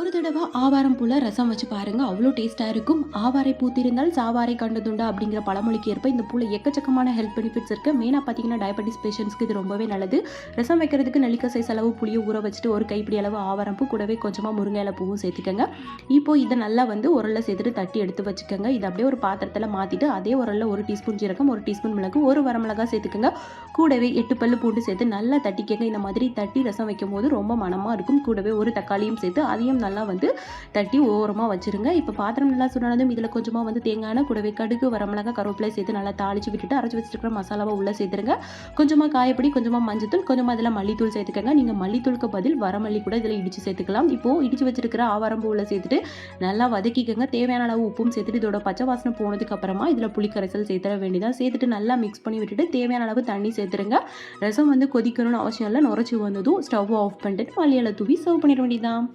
ஒரு தடவை ஆவாரம் பூல ரசம் வச்சு பாருங்க அவ்வளோ டேஸ்ட்டாக இருக்கும். ஆவாரை பூத்திருந்தால் சாவாரை கண்டதுண்டா அப்படிங்கிற பழமொழிக்கு ஏற்ப இந்த பூவில் எக்கச்சக்கமான ஹெல்த் பெனிஃபிட்ஸ் இருக்கு. மெயினாக பார்த்தீங்கன்னா டயபெட்டிஸ் பேஷண்ட்ஸ்க்கு இது ரொம்பவே நல்லது. ரசம் வைக்கிறதுக்கு நெல்லிக்காய் சைஸ் அளவு புளியை ஊற வச்சுட்டு ஒரு கைப்பிடி அளவு ஆவாரம் பூ கூடவே கொஞ்சமாக முருங்கை இலை பூவும் சேர்த்துக்கோங்க. இப்போ இதை நல்லா வந்து உரலில் சேர்த்துட்டு தட்டி எடுத்து வச்சுக்கோங்க. இதை அப்படியே ஒரு பாத்திரத்தில் மாற்றிட்டு அதே உரலில் ஒரு டீஸ்பூன் ஜீரகம் ஒரு டீஸ்பூன் மிளகு ஒரு வரமிளகா சேர்த்துக்கோங்க. கூடவே எட்டு பல்லு பூண்டு சேர்த்து நல்லா தட்டிக்கங்க. இந்த மாதிரி தட்டி ரசம் வைக்கும் போது ரொம்ப மனமாக இருக்கும். கூடவே ஒரு தக்காளியும் சேர்த்து அதையும் நல்லா வந்து தட்டி ஓரமாக வச்சிருங்க. இப்போ பாத்திரம் நல்லா சுடானதும் இதில் கொஞ்சமாக வந்து தேங்காய் கூடவே கடுகு வரமிளகா கருவேப்பிலை சேர்த்து நல்லா தாளிச்சு விட்டுட்டு அரைச்சி வச்சிருக்கிற மசாலாவை உள்ளே சேர்த்துருங்க. கொஞ்சமாக காயப்பொடி கொஞ்சமாக மஞ்சத்தூள் கொஞ்சமாக இதில் மல்லித்தூள் சேர்த்துக்கங்க. நீங்கள் மல்லித்தூளுக்கு பதில் வரமல்லி கூட இதில் இடித்து சேர்த்துக்கலாம். இப்போது இடித்து வச்சிருக்கிற ஆவாரம்பு உள்ளே சேர்த்துட்டு நல்லா வதக்கிக்கங்க. தேவையான அளவு உப்பும் சேர்த்துட்டு இதோட பச்சை வாசனை போனதுக்கு அப்புறமா இதில் புளிக்கரைசல் சேர்த்துட வேண்டியதான் சேர்த்துட்டு நல்லா மிக்ஸ் பண்ணி விட்டுட்டு தேவையான அளவு தண்ணி சேர்த்துருங்க. ரசம் வந்து கொதிக்கணும்னு அவசியம் இல்லை. நுரைச்சி வந்ததும் ஸ்டவ் ஆஃப் பண்ணிட்டு மல்லியில் தூவி சர்வ் பண்ணிட வேண்டியதான்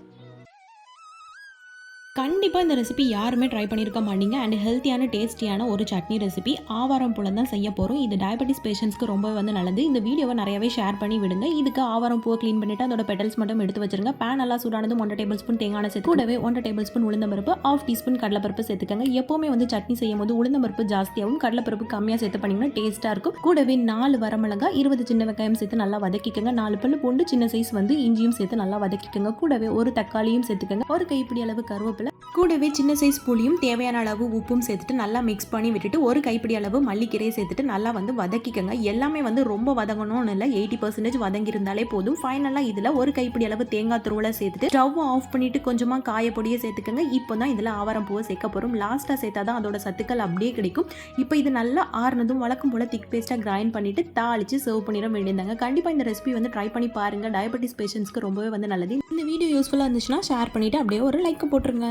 கண்டிப்பாக இந்த ரெசிபி யாருமே ட்ரை பண்ணியிருக்க மாட்டீங்க. அண்ட் ஹெல்த்தியான டேஸ்டியான ஒரு சட்னி ரெசிபி ஆவாரம் பூல தான் செய்ய போகிறோம் இது டயபெட்டிஸ் பேஷண்ட்ஸ்க்கு ரொம்ப வந்து நல்லது. இந்த வீடியோவை நிறையவே ஷேர் பண்ணி விடுங்க. இதுக்கு ஆவாரம் பூவை க்ளீன் பண்ணிவிட்டு அதோட பெட்டல்ஸ் மட்டும் எடுத்து வச்சிருங்க. பேன் நல்லா சூடானதும் ஒன்றரை டேபிள் ஸ்பூன் தேங்காய் சேர்த்து கூடவே ஒன்றரை டேபிள் ஸ்பூன் உளுந்தம்பருப்பு ஆஃப் டீஸ்பூன் கடலப்பருப்பு சேர்த்துக்கங்க. எப்போவுமே வந்து சட்னி செய்யும் போது உளுந்தம்பருப்பு ஜாஸ்தியாகவும் கடலப்பருப்பு கம்மியாக சேர்த்து பண்ணிங்கன்னா டேஸ்ட்டாக இருக்கும். கூடவே நாலு வரமிளகா இருபது சின்ன வெங்காயம் சேர்த்து நல்லா வதக்கிக்கங்க. நாலு பல்லு பூண்டு சின்ன சைஸ் வந்து இஞ்சியும் சேர்த்து நல்லா வதக்கிக்கங்க. கூடவே ஒரு தக்காளியும் சேர்த்துக்கங்க. ஒரு கைப்பிடி அளவு கருவேப்பிலை கூடவே சின்ன சைஸ் புளியும் தேவையான அளவு உப்பும் சேர்த்துட்டு நல்லா மிக்ஸ் பண்ணி விட்டுட்டு ஒரு கைப்பிடி அளவு மல்லிக்கீரையை சேர்த்துட்டு நல்லா வந்து வதக்கிக்கங்க. எல்லாமே வந்து ரொம்ப வதங்கணும்னு இல்லை எயிட்டி பர்சன்டேஜ் வதங்கியிருந்தாலே போதும். ஃபைனலாக இதில் ஒரு கைப்பிடி அளவு தேங்காய் துருவலை சேர்த்துட்டு ஸ்டவ் ஆஃப் பண்ணிட்டு கொஞ்சமாக காயப்பொடியை சேர்த்துக்கங்க. இப்போ தான் இதில் ஆவாரம் பூவை சேர்க்க போகிறோம் லாஸ்ட்டாக சேர்த்தா தான் அதோட சத்துக்கள் அப்படியே கிடைக்கும். இப்போ இது நல்லா ஆறுனதும் வழக்கம் போல் திக் பேஸ்ட்டாக கிரைண்ட் பண்ணிட்டு தாளிச்சு சர்வ் பண்ணிட வேண்டியிருந்தாங்க கண்டிப்பாக இந்த ரெசிபி வந்து ட்ரை பண்ணி பாருங்கள் டயபெட்டிஸ் பேஷண்ட்ஸ்க்கு ரொம்பவே வந்து நல்லது. இந்த வீடியோ யூஸ்ஃபுல்லாக இருந்துச்சுன்னா ஷேர் பண்ணிவிட்டு அப்படியே ஒரு லைக் போட்டுருங்க.